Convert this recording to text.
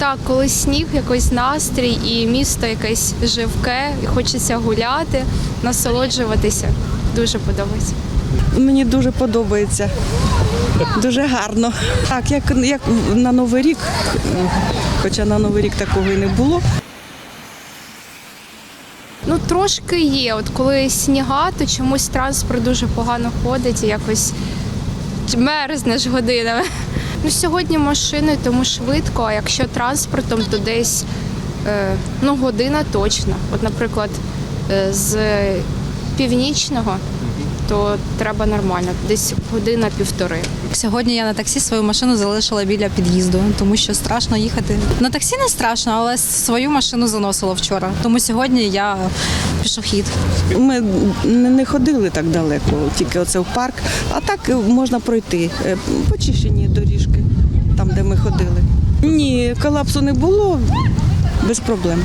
Так, коли сніг, якийсь настрій і місто якесь живке, і хочеться гуляти, насолоджуватися. Дуже подобається. Мені дуже подобається. Дуже гарно. Так, як, як на Новий рік, хоча на Новий рік такого і не було. Ну трошки є. От коли сніга, то чомусь транспорт дуже погано ходить і якось мерзнеш годинами. Ну сьогодні машиною, тому швидко, а якщо транспортом, то десь е, ну, година точно. От, наприклад, е, з північного, то треба нормально, десь година-півтори. Сьогодні я на таксі свою машину залишила біля під'їзду, тому що страшно їхати. На таксі не страшно, але свою машину заносила вчора. Тому сьогодні я пішохід. Ми не ходили так далеко, тільки оце в парк, а так можна пройти. Е, Почищені доріжки, там, де ми ходили. Ні, колапсу не було без проблем.